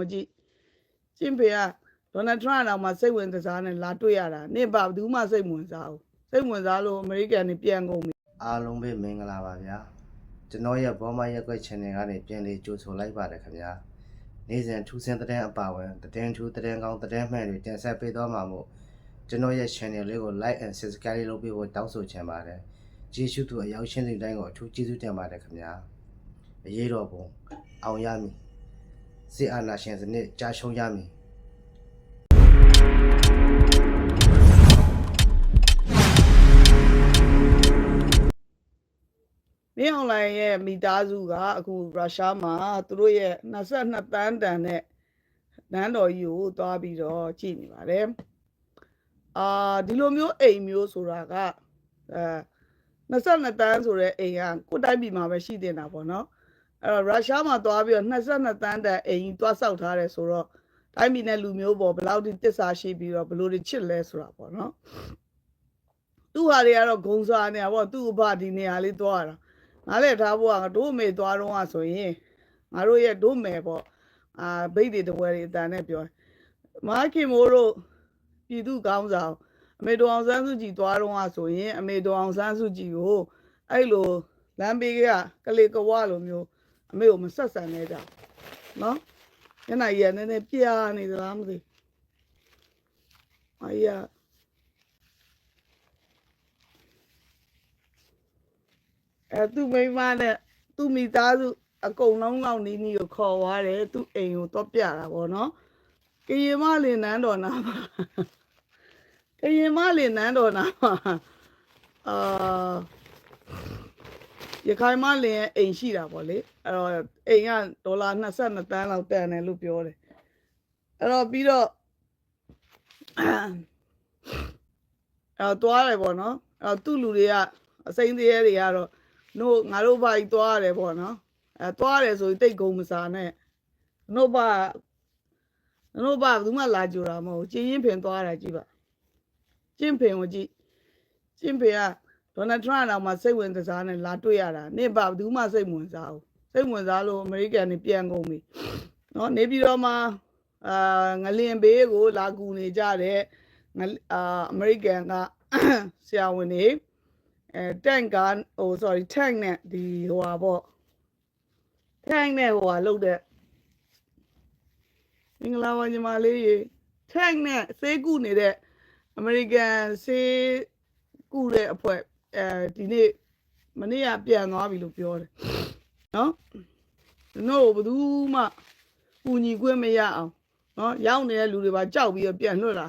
မကြည့်ကျင့်ဖေကဒေါ်နယ်ထရန့်တော့မှစိတ်ဝင်စားနဲ့လာတွေ့ရတာနင့်ဘာဘူးမှစိတ်ဝင်စားဘူးစိတ်ဝင်စားလို့အမေရိကန်နေပြန်ကုန်ပြီအားလုံးပဲမင်္ဂလာပါဗျာကျွန်တော်ရဲ့ဘောမရက်ွက် channel ကနေပြန်လေးကြိုဆိုလိုက်ပါတယ်ခင်ဗျာနေ့စဉ်ထူးဆန်းတဲ့အပါဝင်သတင်းထူးသတင်းကောင်းသတင်းမှန်တွေတင်ဆက်ပေးသွားမှာမို့ကျွန်တော်ရဲ့ channel လေးကို like and subscribe လုပ်ပေးဖို့တောင်းဆိုချင်ပါတယ်ကျေးဇူးသူအရောက်ရှင်းတဲ့တိုင်းကိုအထူးကျေးဇူးတင်ပါတယ်ခင်ဗျာအရေးတော်ပုံအောင်ရမည် စစ်အာဏာရှင်စနစ်ကြာရှုံးရမည်မင်းအွန်လိုင်းရဲ့မိသားစုကအခုရုရှားမှာသူတို့ရဲ့22တန်းတန်တဲ့နန်းတော်ကြီးကိုသွားပြီးတော့ကြည့်နေပါတယ်အာဒီလိုမျိုးအိမ်မျိုးဆိုတာကအဲ22တန်းဆိုတဲ့အိမ်ကကိုယ်တိုင်းပြည်မှာပဲရှိတင်တာပေါ့နော် အဲ့တော့ရုရှားမှာသွားပြီးတော့22တန်းတန်အိမ်ကြီးသွားဆောက်ထားတယ်ဆိုတော့တိုင်းပြည်နဲ့လူမျိုးပေါ်ဘယ်လောက်ထိတစ္ဆာရှိပြီးတော့ဘယ်လိုတွေချစ်လဲဆိုတာပေါ့နော်သူ့ဟာတွေကတော့ဂုံစားနေတာပေါ့သူ့အဘဒီနေရာလေးသွားတာငါလည်းထားဖို့ကတို့အမေသွားတော့ကဆိုရင်ငါတို့ရဲ့တို့မယ်ပေါ့အာဗိတ်တွေတပွဲတွေအတန်နဲ့ပြောတယ်မာခင်မိုးတို့ပြည်သူကောင်းဆောင်အမေတော်အောင်ဆန်းစုကြည်သွားတော့ကဆိုရင်အမေတော်အောင်ဆန်းစုကြည်ကိုအဲ့လိုလမ်းဘေးကကလေးကဝလိုမျိုး အမေကိုမဆက်ဆံနေကြဘူးနော်ညနေရနည်းနည်းပြာနေသလားမသိဘူးအရာအဲသူ့မိန်းမနဲ့သူ့မိသားစုအကုန်လုံးလောက်နီးနီးကိုခေါ်သွားတယ်သူ့အိမ်ကိုတော့ပြတာပေါ့နော်ကရင်မလင်နန်းတော်နာမှာကရင်မလင်နန်းတော်နာမှာအာ ရခိုင်မလင်ရဲ့အိမ်ရှိတာပေါ့လေအဲ့တော့အိမ်ကဒေါ်လာ22တန်းလောက်တန်တယ်လို့ပြောတယ်အဲ့တော့ပြီးတော့အဲ့တော့တွားတယ်ပေါ့နော်အဲ့တော့သူ့လူတွေကအစိမ့်သေးရဲတွေကတော့တို့ငါတို့ဘာကြီးသွားရတယ်ပေါ့နော်အဲသွားရတယ်ဆိုရင်တိတ်ကုန်မစားနဲ့တို့ဘာတို့ဘာဘူးမှလာကြတာမဟုတ်ကျင်းရင်ဖင်သွားတာကြည့်ပါကျင်းဖင်ကိုကြည့်ကျင်းဖင်က ဒေါ်နယ်ထရန့်တော့မှစိတ်ဝင်စားနဲ့လာတွေ့ရတာနင့်ဘာဘူးမှစိတ်ဝင်စားဘူးစိတ်ဝင်စားလို့အမေရိကန်နေပြန်ကုန်ပြီနော်နေပြီးတော့မှအာငလင်ဘေးကို လာကူနေကြတဲ့ငလအာအမေရိကန်ကဆရာဝန်တွေအဲတန့်ကဟို sorry tank နဲ့ဒီဟိုဟာပေါ့ tank နဲ့ဟိုဟာလုတ်တဲ့မင်္ဂလာပါညီမလေးရေ tank နဲ့ဆေးကုနေတဲ့အမေရိကန်ဆေးကုတဲ့အဖွဲ့ အဲဒီနေ့မနေ့ကပြန်သွားပြီလို့ပြောတယ်နော်တို့ဘယ်သူမှကူညီခွင့်မရအောင်နော်ရောက်နေတဲ့လူတွေပါကြောက်ပြီးတော့ပြန်လွတ်လာ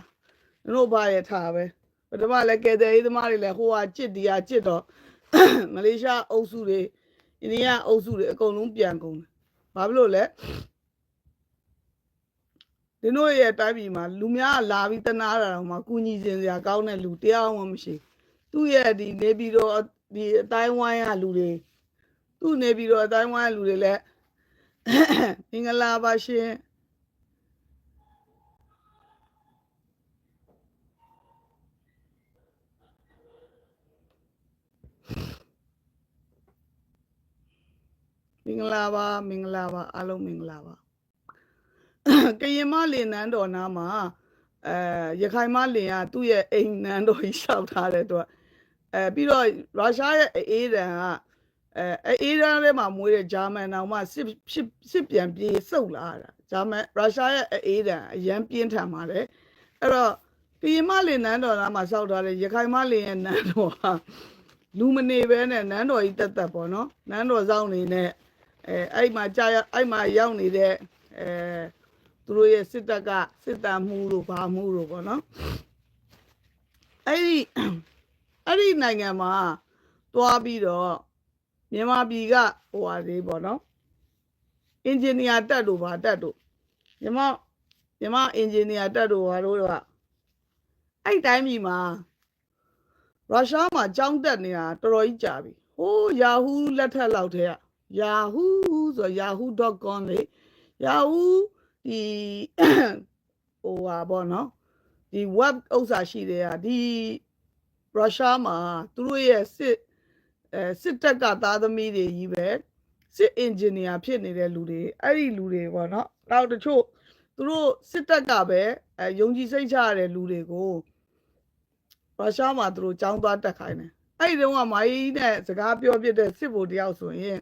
တို့ဘာရဲ့ထားပဲပထမလည်းကဲတဲ့ရေးသမားတွေလည်းဟိုဟာကြစ်ဒီဟာကြစ်တော့မလေးရှားအုပ်စုတွေအိန္ဒိယအုပ်စုတွေအကုန်လုံးပြန်ကုန်တယ်။ဘာဖြစ်လို့လဲ။ဒီတို့ရဲ့တိုင်းပြည်မှာလူများကလာပြီးတနာတာတော့မှကုညီစင်စရာကောင်းတဲ့လူတရားမှမရှိဘူး။ သူ့ရဲ့ဒီနေပြီးတော့ဒီအတိုင်းဝိုင်းကလူတွေသူ့နေပြီးတော့အတိုင်းဝိုင်းကလူတွေလည်းမင်္ဂလာပါရှင်မင်္ဂလာပါမင်္ဂလာပါအားလုံးမင်္ဂလာပါကရင်မလင်နန်းတော်နားမှာအဲရခိုင်မလင်ကသူ့ရဲ့အိမ်နန်းတော်ကြီးရှောက်ထားတဲ့အတွက် အဲပြီးတော့ရုရှားရဲ့အေးဒန်ကအဲအေးဒန်ထဲမှာမွေးတဲ့ဂျာမန်တောင်မှစစ်စစ်စစ်ပြန်ပြေးစုပ်လာတာဂျာမန်ရုရှားရဲ့အေးဒန်အရန်ပြင်းထန်ပါတယ်အဲ့တော့ကရင်မလင်နန်းတော်နားမှာစောက်ထားတဲ့ရခိုင်မလင်ရဲ့နန်းတော်ဟာလူမနေပဲနဲ့နန်းတော်ကြီးတက်တက်ပေါ့နော်နန်းတော်ဆောင်နေနဲ့အဲအဲ့မှာကြာရအဲ့မှာရောက်နေတဲ့အဲသူတို့ရဲ့စစ်တပ်ကစစ်တမ်းမှုတို့ဘာမှုတို့ပေါ့နော်အဲ့ဒီ အဲ့ဒီနိုင်ငံမှာတွားပြီးတော့မြန်မာပြည်ကဟိုဟာလေးပေါ့နော်အင်ဂျင်နီယာတက်တို့ဘာတက်တို့မြန်မာမြန်မာအင်ဂျင်နီယာတက်တို့ဘာလို့ကအဲ့တိုင်းပြည်မှာရုရှားမှာကြောင်းတက်နေတာတော်တော်ကြီးကြာပြီဟိုးယာဟူးလက်ထက်လောက်တည်းက yahoo ဆို yahoo.com လေ yahoo ဒီဟိုဟာပေါ့နော်ဒီ web ဥစ္စာရှိတယ်อ่ะဒီ ရုရှားမှာသူတို့ရဲ့စစ်အဲစစ်တပ်ကသားသမီးတွေကြီးပဲစစ်အင်ဂျင်နီယာဖြစ်နေတဲ့လူတွေအဲ့ဒီလူတွေပေါ့နော်နောက်တချို့သူတို့စစ်တပ်ကပဲအဲယုံကြည်စိတ်ချရတဲ့လူတွေကိုရုရှားမှာသူတို့ចောင်းသွားတက်ခိုင်းတယ်အဲ့ဒီတော့ကမိုင်းနဲ့စကားပြောပြတဲ့စစ်ဗိုလ်တယောက်ဆိုရင်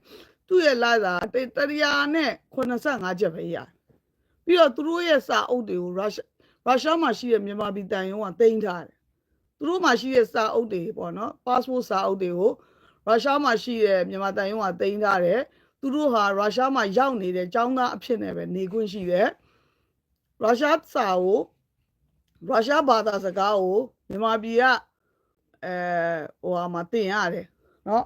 သူ့ရဲ့လာစာတတရာနဲ့85ချက်ပဲရတယ်ပြီးတော့သူတို့ရဲ့စာအုပ်တွေကိုရုရှားရုရှားမှာရှိတဲ့မြန်မာပြည်တန်ယုံကတင်ထားတယ် သူတို့မှာရှိတဲ့စာအုပ်တွေပေါ့နော် passport စာအုပ်တွေကိုရုရှားမှာရှိတဲ့မြန်မာတန်ယုံကတင်ထားတယ်သူတို့ဟာရုရှားမှာရောက်နေတဲ့ចောင်းသားအဖြစ်နဲ့ပဲနေခွင့်ရှိတယ် ရုရှားစာကိုရုရှားဘာသာစကားကိုမြန်မာပြည်ကအဲဟိုဟာမှာတင်ရတယ်เนาะ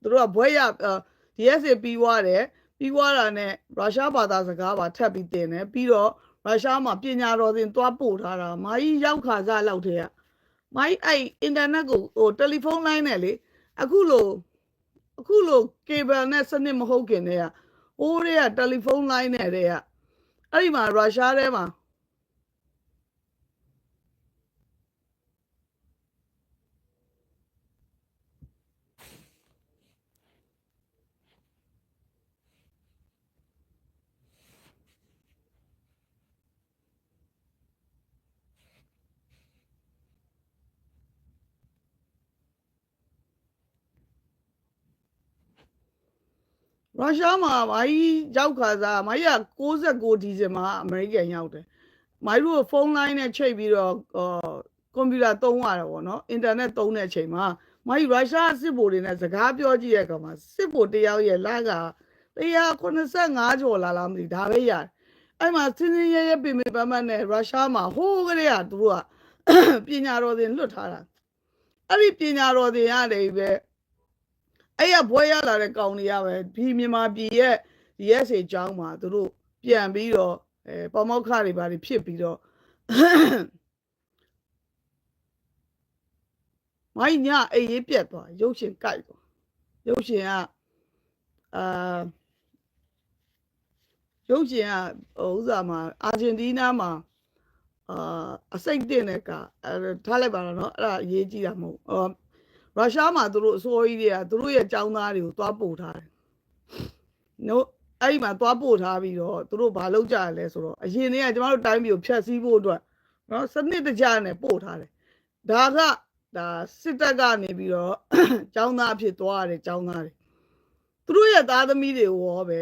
သူတို့ကဘွဲရအာ DSA ပြီးွားတယ်ပြီးွားတာနဲ့ရုရှားဘာသာစကားပါထပ်ပြီးတင်တယ်ပြီးတော့ရုရှားမှာပညာတော်သင်သွားပို့ထားတာမာကြီးရောက်ခါစားလောက်တဲ့က မာကြီးအဲ့အင်တာနက်ကိုဟိုတယ်လီဖုန်းလိုင်းနဲ့လေအခုလိုအခုလိုကေဘယ်နဲ့စနစ်မဟုတ်ခင်တည်းကဟိုးတွေကတယ်လီဖုန်းလိုင်းနဲ့တည်းကအဲ့ဒီမှာရုရှားထဲမှာ ရုရှားမှာမိုင်းရောက်ခါစားမိုင်းက69ဒီဇင်ဘာအမေရိကန်ရောက်တယ်မိုင်းတို့ဖုန်းလိုင်းနဲ့ချိန်ပြီးတော့အော်ကွန်ပျူတာသုံးရတယ်ပေါ့နော်အင်တာနက်သုံးတဲ့အချိန်မှာမိုင်းရုရှားစစ်ဗိုလ်တွေနဲ့စကားပြောကြည့်ရကောင်မှာစစ်ဗိုလ်တယောက်ရဲ့လက185ကျော်လာလားမသိဒါပဲရတယ်အဲ့မှာစင်းစင်းရဲရဲပင်ပင်ပန်းပန်းနဲ့ရုရှားမှာဟိုးကလေးကသူတို့ကပညာတော်သင်လွတ်ထားတာအဲ့ဒီပညာတော်သင်ရတယ်ပဲ အဲ့ရဘွဲရလာတဲ့ကောင်တွေကပဲဒီမြန်မာပြည်ရဲ့ DSA အကြောင်းမှာသူတို့ပြန်ပြီးတော့အဲပမောက္ခတွေဘာတွေဖြစ်ပြီးတော့မိုင်းညအေးရေးပြက်သွားရုပ်ရှင်ကြိုက်သွားရုပ်ရှင်ကအာရုပ်ရှင်ကဟိုဥစားမှာအာဂျင်တီးနားမှာအာအစိတ်တင်တဲ့ကအဲထားလိုက်ပါတော့เนาะအဲ့ဒါအရေးကြီးတာမဟုတ်အော် ရုရှားမှာသူတို့အစိုးရတွေကသူတို့ရဲ့ចောင်းသားတွေကိုသွားပို့ထားတယ်။နို့အဲ့ဒီမှာသွားပို့ထားပြီးတော့သူတို့ဘာလုပ်ကြရလဲဆိုတော့အရင်တည်းကကျမတို့တိုင်းပြည်ကိုဖျက်ဆီးဖို့အတွက်နော်စနစ်တကျနဲ့ပို့ထားတယ်။ဒါကဒါစစ်တပ်ကနေပြီးတော့ ចောင်းသားအဖြစ်သွားရတယ်ចောင်းသားတွေသူတို့ရဲ့သားသမီးတွေကိုရောပဲ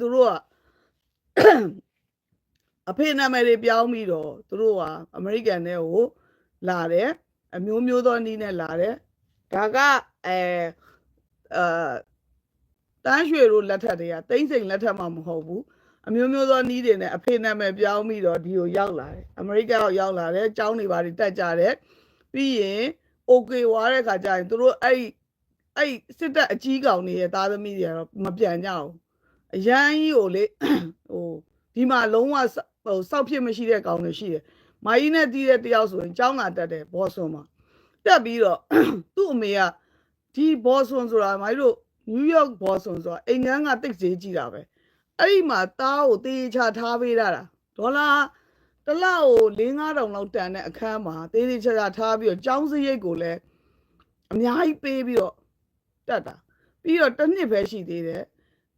သူတို့ကအဖေနာမည်တွေပြောင်းပြီးတော့သူတို့ကအမေရိကန်ထဲကိုလာတယ်အမျိုးမျိုးသောနည်းနဲ့လာတယ် ဒါကအဲအာတန်းရွှေတို့လက်ထက်တွေကတိမ့်စိန်လက်ထက်မှမဟုတ်ဘူးအမျိုးမျိုးသောနီးတွေနဲ့အဖေနာမည်ပြောင်းပြီးတော့ဒီကိုရောက်လာတယ်အမေရိကန်ကိုရောက်လာတယ်ကျောင်းတွေပါတက်ကြတယ်ပြီးရင်โอเคဝါတဲ့ခါကျရင်သူတို့အဲ့အဲ့စစ်တပ်အကြီးကောင်တွေရဲ့သားသမီးတွေကတော့မပြန်ကြဘူးအရန်ကြီးကိုလေ ဟိုဒီမှာလုံးဝဟိုစောက်ဖြစ်မရှိတဲ့ကောင်တွေရှိတယ်မာကြီးနဲ့တီးတဲ့တယောက်ဆိုရင်ကျောင်းလာတက်တယ်ဘောဆွန်မှာ တက်ပြီးတော့သူ့အမေကဒီဘောဆွန်ဆိုတာမိုင်းတို့နယူးယောက်ဘောဆွန်ဆိုတာအိမ်ငန်းကတိတ်ဈေးကြီးတာပဲအဲ့ဒီမှာတားကိုတေးချထားပေးတာဒေါ်လာတစ်လောက်ကို4-5000လောက်တန်တဲ့အခန်းမှာတေးသေးချာချာထားပြီးတော့ចောင်းစရိတ်ကိုလည်းအများကြီးပေးပြီးတော့တက်တာပြီးတော့တစ်နှစ်ပဲရှိသေးတယ်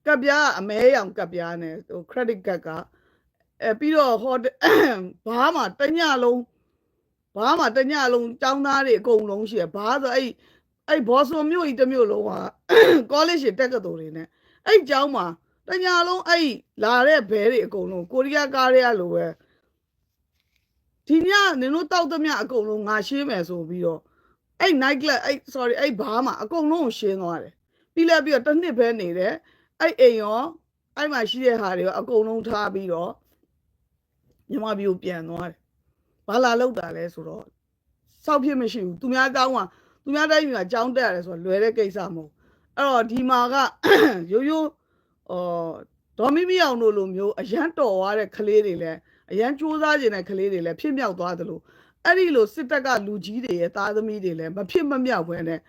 ကပ်ပြားကအမဲရောင်ကပ်ပြားနဲ့ဟို credit card ကအဲပြီးတော့ဟိုဘာမှတညလုံး ဘာမှတညလုံးចောင်းသားတွေအကုန်လုံးရှိရဘာဆိုအဲ့အဲ့ဘော်ဆွန်မြို့ကြီးတစ်မြို့လုံးက college တက်ကတော်တွေနဲ့အဲ့ကျောင်းမှာတညလုံးအဲ့လာတဲ့ဘဲတွေအကုန်လုံးကိုရီးယားကားတွေကလိုပဲဒီညနင်တို့တောက်သမျှအကုန်လုံးငါရှင်းမယ်ဆိုပြီးတော့အဲ့ night club အဲ့ sorry အဲ့ဘားမှာအကုန်လုံးကိုရှင်းသွားတယ်ပြီးလဲပြီးတော့တစ်နှစ်ပဲနေတယ်အဲ့အိမ်ရောအဲ့မှာရှိတဲ့ဟာတွေရောအကုန်လုံးထားပြီးတော့မြန်မာပြည်ကိုပြန်သွားတယ် ဘာလာလောက်တာလဲဆိုတော့စောက်ဖြစ်မရှိဘူးသူများတောင်းကသူများတိုင်းမှာကြောင်းတက်ရတယ်ဆိုတော့လွယ်တဲ့ကိစ္စမဟုတ်အဲ့တော့ဒီမှာကရိုးရိုးအော်ဒေါ်မီမီအောင်တို့လိုမျိုးအရန်တော်သွားတဲ့ကလေးတွေလည်းအရန်စူးစမ်းကျင်တဲ့ကလေးတွေလည်းဖြစ်မြောက်သွားသလိုအဲ့ဒီလိုစစ်တပ်ကလူကြီးတွေရဲ့သားသမီးတွေလည်းမဖြစ်မမြောက်ဘဲနဲ့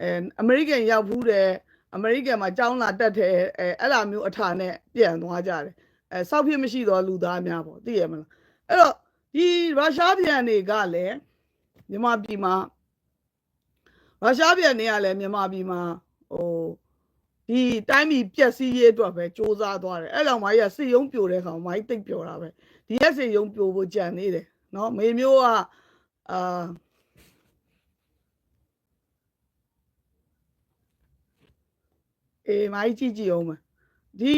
အဲအမေရိကန်ရောက်ဘူးတယ်အမေရိကန်မှာကြောင်းလာတက်တယ်အဲအဲ့လိုမျိုးအထာနဲ့ပြန်သွားကြတယ်အဲစောက်ဖြစ်မရှိတော့လူသားများပေါ့သိရမလားအဲ့တော့ ဒီရုရှားပြန်တွေကလည်းမြန်မာပြည်မှာရုရှားပြန်တွေကလည်းမြန်မာပြည်မှာဟိုဒီတိုင်းပြည်ပျက်စီးရေးအတွက်ပဲစ조사သွားတယ်အဲ့လောက်မှကြီးကစစ်ရုံးပြိုတဲ့ကောင်မိုင်းတိတ်ပြောတာပဲ DSA ရုံးပြိုဖို့ကြံနေတယ်နော်မေမျိုးကအာအေးမိုင်းကြည့်ကြည့်အောင်မဒီ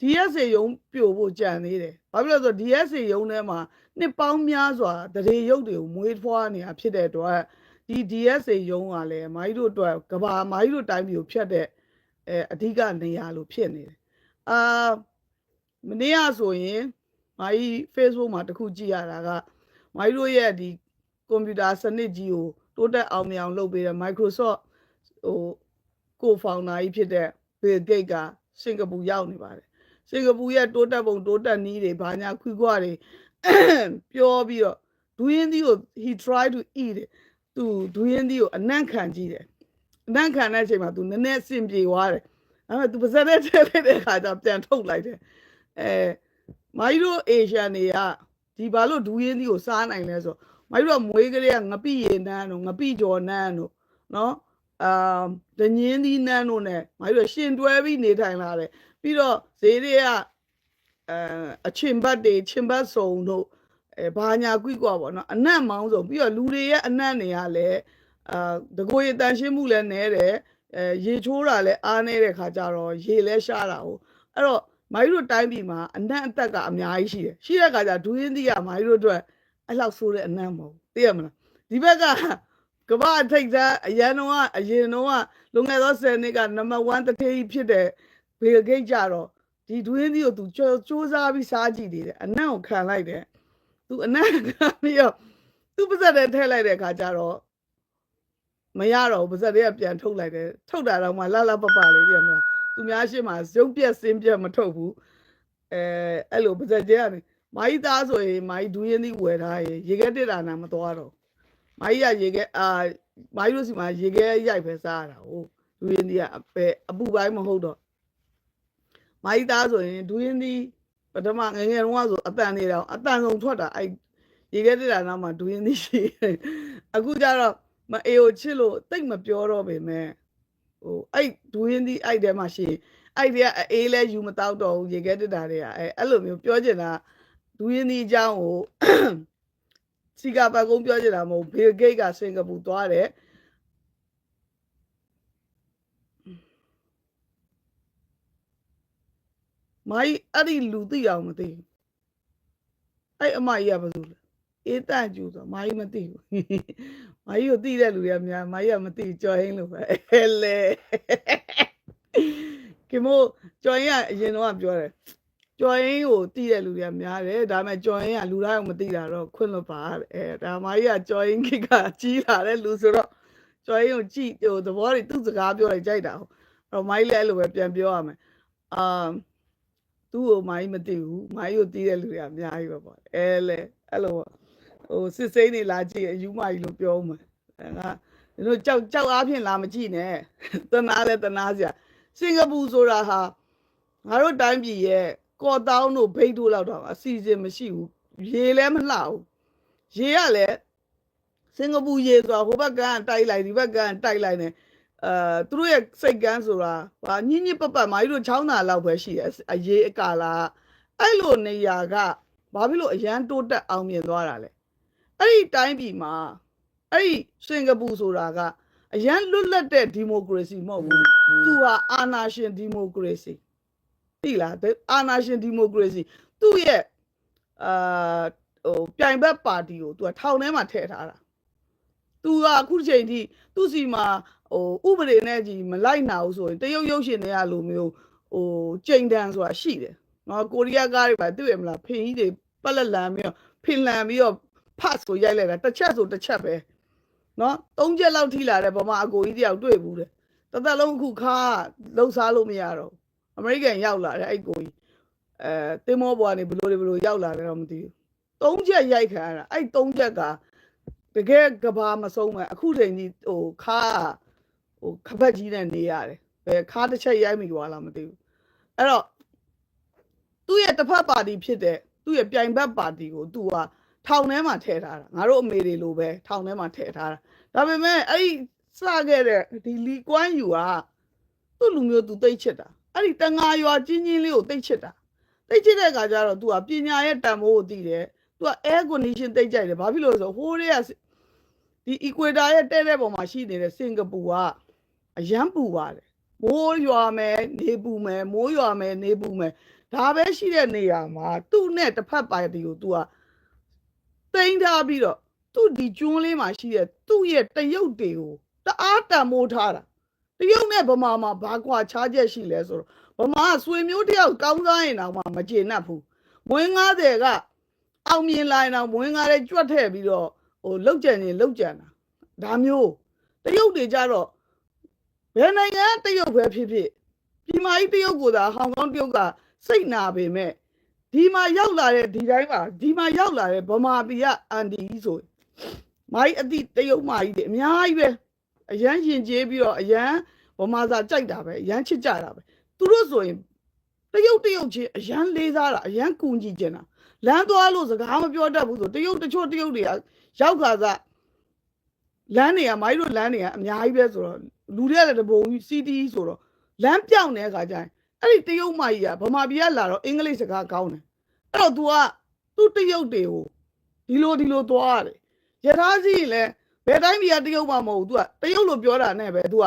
DSA ရုံးပြိုဖို့ကြံနေတယ်ဘာဖြစ်လို့လဲဆိုတော့ DSA ရုံးထဲမှာနှစ်ပေါင်းများစွာတရေရုပ်တွေကိုမွေးဖွားနေတာဖြစ်တဲ့အတွက်ဒီ DSA ရုံးကလည်းမိုင်းတို့အတွက်ကဘာမိုင်းတို့တိုင်းပြည်ကိုဖျက်တဲ့အဲအဓိကနေရာလို့ဖြစ်နေတယ်အာမနေ့ကဆိုရင်မိုင်း Facebook မှာတခုကြည့်ရတာကမိုင်းတို့ရဲ့ဒီကွန်ပျူတာစနစ်ကြီးကိုတိုးတက်အောင်မြင်အောင်လုပ်ပေးတဲ့ Microsoft ဟိုကိုဖောင်နာကြီးဖြစ်တဲ့ Bill Gates ကစင်ကာပူရောက်နေပါတယ် စင်ကာပူရဲ့တိုးတက်ပုံတိုးတက်နည်းတွေဘာညာခွိခွာတွေ ပြောပြီးတော့ဒူးရင်သီးကို he tried to eat it သူဒူးရင်သီးကိုအနံ့ခံကြည့်တယ်အနံ့ခံတဲ့အချိန်မှာ तू နည်းနည်းအဆင်ပြေသွားတယ်ဒါပေမဲ့ तू ပါဇက်နဲ့ထည့်လိုက်တဲ့အခါကျပြန်ထုတ်လိုက်တယ်အဲမိုင်းတို့အေရှန်တွေကဒီဘာလို့ဒူးရင်သီးကိုစားနိုင်လဲဆိုတော့မိုင်းတို့ကမွေးကလေးကငပိရေနန်းတို့ငပိကြော်နန်းတို့နော်အာဒညင်းသီးနန်းတို့ ਨੇ မိုင်းတို့ရှင်တွဲပြီးနေထိုင်လာတယ် ပြီးတော့ဈေးတွေကအဲအချင်းဘတ်တွေချင်းဘတ်စုံတို့အဲဘာညာကွိကွာပေါ့နော်အနတ်မောင်းစုံပြီးတော့လူတွေရဲ့အနတ်တွေကလည်းအာတကိုယ်ရတန်ရှင်းမှုလည်းနဲတယ်အဲရေချိုးတာလည်းအားနေတဲ့ခါကျတော့ရေလည်းရှားတာဟုတ်အဲ့တော့မိုင်းတို့တိုင်းပြည်မှာအနတ်အသက်ကအများကြီးရှိတယ်ရှိတဲ့ခါကျဒူးရင်းသီးကမိုင်းတို့အတွက်အဲ့လောက်ဆိုးတဲ့အနတ်မဟုတ်ဘူးသိရမလားဒီဘက်ကကမ္ဘာအထိတ်သားအရန်တော့ကအရင်တော့ကလွန်ခဲ့သော10နှစ်ကနံပါတ်1တထေးကြီးဖြစ်တဲ့ ဘေဂိတ်ကြတော့ဒီဒွင်းသီးကိုသူစူးစားပြီးစားကြည့်နေတယ်အနံ့ကိုခံလိုက်တယ်သူအနံ့ခံပြီးတော့သူပါဇက်နဲ့ထည့်လိုက်တဲ့အခါကျတော့မရတော့ဘူးပါဇက်တွေကပြန်ထုတ်လိုက်တယ်ထုတ်တာတော့မှလလပပလေးပြန်မလားသူများရှင်းမှာရုံပြက်စင်းပြက်မထုတ်ဘူးအဲအဲ့လိုပါဇက်ကျကနေမာကြီးသားဆိုရင်မာကြီးဒူးရင်းသီးဝယ်ထားရေရေခဲတက်တာနာမသွားတော့မာကြီးကရေခဲအာမာကြီးတို့စီမှာရေခဲရိုက်ပဲစားရတာဟုတ်ဒူးရင်းသီးကအပဲအပူပိုင်းမဟုတ်တော့ မိုင်းသားဆိုရင်ဒူးရင်ဒီပထမငယ်ငယ်တုန်းကဆိုအတန်နေတော့အတန်ဆုံးထွက်တာအဲ့ရေခဲတက်တာနောက်မှာဒူးရင်ဒီရှိတယ်အခုကျတော့မအေကိုချစ်လို့တိတ်မပြောတော့ပေမဲ့ဟိုအဲ့ဒူးရင်ဒီအဲ့တဲမှာရှိအဲ့တဲကအေးလဲယူမတော့တော့ဘူးရေခဲတက်တာတွေကအဲ့အဲ့လိုမျိုးပြောချင်တာဒူးရင်ဒီအကြောင်းကိုစီကပတ်ကုန်းပြောချင်တာမဟုတ်ဘေဂိတ်ကစင်ကာပူသွားတယ် မိုင်းအဲ့ဒီလူသိအောင်မသိဘူးအဲ့အမကြီးကဘာလို့လဲအေးတန့်ကျူဆိုမိုင်းမသိဘူးမိုင်းကိုသိတဲ့လူတွေကများမိုင်းကမသိကြော်ဟင်းလို့ပဲအဲလေကမိုကြော်ဟင်းကအရင်တော့ပြောတယ်ကြော်ဟင်းကိုသိတဲ့လူတွေကများတယ်ဒါပေမဲ့ကြော်ဟင်းကလူတိုင်းကိုမသိတာတော့ခွင့်လွတ်ပါတဲ့အဲဒါမိုင်းကကြော်ဟင်းကိကကြီးလာတဲ့လူဆိုတော့ကြော်ဟင်းကိုကြည့်ဟိုသဘောတွေသူ့စကားပြောလိုက်ကြိုက်တာဟုတ်အဲ့တော့မိုင်းလည်းအဲ့လိုပဲပြန်ပြောရမယ်အာ သူ့ကိုမိုင်းမသိဘူးမိုင်းကိုတီးတဲ့လူတွေကအများကြီးပဲပေါ့အဲလေအဲ့လိုပေါ့ဟိုစစ်စိမ့်နေလာကြည့်အယူမကြီးလို့ပြောမှာအဲငါတို့ကြောက်ကြောက်အားဖြင့်လာမကြည့်နဲ့တနာလဲတနာစရာစင်ကာပူဆိုတာဟာငါတို့တိုင်းပြည်ရဲ့ကော်တောင်းတို့ဘိတ်တို့လောက်တော့အစီအစဉ်မရှိဘူးရေလည်းမလှဘူးရေကလည်းစင်ကာပူရေဆိုတာဟိုဘက်ကန်းတိုက်လိုက်ဒီဘက်ကန်းတိုက်လိုက်နေ အဲသူတို့ရဲ့စိတ်ကန်းဆိုတာဟာညညပပမာကြီးတို့ချောင်းသာလောက်ပဲရှိတယ်အရေးအကာလာအဲ့လိုနေရာကဘာဖြစ်လို့အရန်တိုးတက်အောင်မြင်သွားတာလဲအဲ့ဒီတိုင်းပြည်မှာအဲ့ဒီစင်ကာပူဆိုတာကအရန်လွတ်လပ်တဲ့ဒီမိုကရေစီမဟုတ်ဘူးသူဟာအာဏာရှင်ဒီမိုကရေစီသိလားအာဏာရှင်ဒီမိုကရေစီသူ့ရဲ့အာဟိုပြိုင်ဘက်ပါတီကိုသူကထောင်ထဲမှာထည့်ထားတာသူကအခုချိန်ထိသူ့စီမှာ ဟိုဥပဒေနဲ့ကြီးမလိုက်နာဘူးဆိုရင်တရုတ်ရုပ်ရှင်တွေကလိုမျိုးဟိုကြိမ်တန်ဆိုတာရှိတယ်နော်ကိုရီးယားကားတွေပါတွေ့ရမလားဖင်ကြီးတွေပက်လက်လန်ပြီးတော့ဖင်လန်ပြီးတော့ဖတ်ဆိုရိုက်လိုက်တာတစ်ချက်ဆိုတစ်ချက်ပဲနော်သုံးချက်လောက်ထိလာတယ်ဗမာအကိုကြီးတယောက်တွေ့ဘူးတဲ့တသက်လုံးအခုခါလှုပ်ရှားလို့မရတော့ဘူးအမေရိကန်ရောက်လာတယ်အဲ့ကိုကြီးအဲတင်မောဘွားနေဘလို့ဘလို့ရောက်လာတယ်တော့မသိဘူးသုံးချက်ရိုက်ခံရတာအဲ့သုံးချက်ကတကယ်ကဘာမဆုံးမဲ့အခုချိန်ကြီးဟိုခါ ဟိုခပတ်ကြီးနဲ့နေရတယ်ဘယ်ခါတစ်ချက်ရိုက်မိသွားလားမသိဘူးအဲ့တော့သူ့ရဲ့တစ်ဖက်ပါတီဖြစ်တဲ့သူ့ရဲ့ပြိုင်ဘက်ပါတီကိုသူကထောင်ထဲမှာထည့်ထားတာငါတို့အမေတွေလိုပဲထောင်ထဲမှာထည့်ထားတာဒါပေမဲ့အဲ့ဒီစခဲ့တဲ့ဒီလီကွမ်းယူကသူ့လူမျိုးသူသိတ်ချစ်တာအဲ့ဒီတငါရွာချင်းချင်းလေးကိုသိတ်ချစ်တာတိတ်ချစ်တဲ့ခါကျတော့ तू ကပညာရဲ့တန်ဖိုးကိုသိတယ် तू က air condition တိတ်ကြိုက်တယ်ဘာဖြစ်လို့လဲဆိုတော့ဟိုးတွေကဒီ equator ရဲ့တဲ့တဲ့ပုံမှာရှိနေတဲ့စင်ကာပူက အရန်ပူပါတယ်မိုးရွာမယ်နေပူမယ်မိုးရွာမယ်နေပူမယ်ဒါပဲရှိတဲ့နေရာမှာသူ့နဲ့တစ်ဖက်ပိုင်တီကို तू ကတိမ့်ထားပြီးတော့သူ့ဒီကျွန်းလေးမှာရှိတဲ့သူ့ရဲ့တရုတ်တွေကိုတအားတန်မိုးထားတာတရုတ်နဲ့ဗမာမှာဘာကွာခြားချက်ရှိလဲဆိုတော့ဗမာကဆွေမျိုးတယောက်ကောင်းစားရင်တော့မှမကျေနပ်ဘူးမွေး90ကအောင်မြင်လာရင်တော့မွေး90ကြွတ်ထည့်ပြီးတော့ဟိုလောက်ကြံရင်လောက်ကြံတာဒါမျိုးတရုတ်တွေကြတော့ ဘယ်နိုင်ငံကတရုတ်ပဲဖြစ်ဖြစ်ဒီမာကြီးတရုတ်ကိုသာဟောင်ကောင်တရုတ်ကစိတ်နာပေမဲ့ဒီမှာရောက်လာတဲ့ဒီတိုင်းမှာဒီမှာရောက်လာတဲ့ဗမာပြည်ကအန်တီကြီးဆိုရင်မာကြီးအတိတရုတ်မာကြီးတွေအများကြီးပဲအရန်ရင်ကျေးပြီးတော့အရန်ဗမာစာကြိုက်တာပဲအရန်ချစ်ကြတာပဲသူတို့ဆိုရင်တရုတ်တရုတ်ချင်းအရန်လေးစားတာအရန်ကူညီကျင်တာလမ်းသွားလို့စကားမပြောတတ်ဘူးဆိုတရုတ်တချို့တရုတ်တွေကရောက်ခါစားလမ်းတွေကမိုင်းတို့လမ်းတွေကအများကြီးပဲဆိုတော့ လူတွေကလည်းတပုံကြီးစီတီဆိုတော့လမ်းပြောင်းတဲ့အခါကျရင်အဲ့ဒီတရုတ်မကြီးကဗမာပြည်ကလာတော့အင်္ဂလိပ်စကားကောင်းတယ်အဲ့တော့ तू ကသူ့တရုတ်တွေကိုဒီလိုဒီလိုသွားရတယ်ယထာစီရင်လည်းဘယ်တိုင်းပြည်ကတရုတ်မှမဟုတ်ဘူး तू ကတရုတ်လိုပြောတာနဲ့ပဲ तू က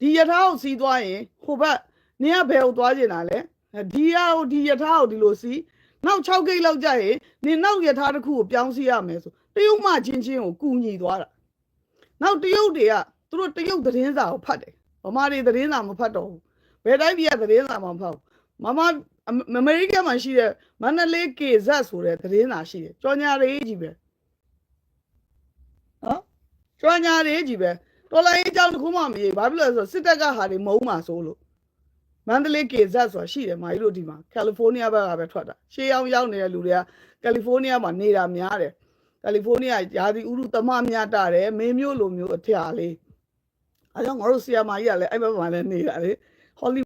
ဒီယထာကိုစီးသွားရင်ဟိုဘက် နင်ကဘယ်ကိုသွားကျင်တာလဲဒီဟာကိုဒီယထာကိုဒီလိုစီးနောက်6ဂိတ်လောက်ကြာရင်နင်နောက်ယထာတစ်ခုကိုပြောင်းစီရမယ်ဆိုတရုတ်မှချင်းချင်းကိုကူညီသွားတာနောက်တရုတ်တွေက သူတို့တရုတ်သတင်းစာကိုဖတ်တယ်ဗမာတွေသတင်းစာမဖတ်တော့ဘူးဘယ်တိုင်းပြည်ကသတင်းစာမှမဖတ်ဘူးမမအမေရိကန်မှာရှိတဲ့မန္တလေးကေဇက်ဆိုတဲ့သတင်းစာရှိတယ်ကြော်ညာတွေကြီးပဲနော်ကြော်ညာတွေကြီးပဲတော်လိုင်းအကြောင်းတစ်ခုမှမရေးဘာဖြစ်လို့လဲဆိုတော့စစ်တပ်ကဟာတွေမုံမှာဆိုလို့မန္တလေးကေဇက်ဆိုတာရှိတယ်မာကြီးတို့ဒီမှာကယ်လီဖိုးနီးယားဘက်ကပဲထွက်တာရှေးအောင်ရောက်နေတဲ့လူတွေကကယ်လီဖိုးနီးယားမှာနေတာများတယ်ကယ်လီဖိုးနီးယားယာဒီဥရုသမများတာတယ်မင်းမျိုးလိုမျိုးအထရာလေး အဲကြောင့်ငါတို့ဆီယာမာကြီးကလည်းအဲ့ဘက်မှာလည်းနေတာလေဟောလီ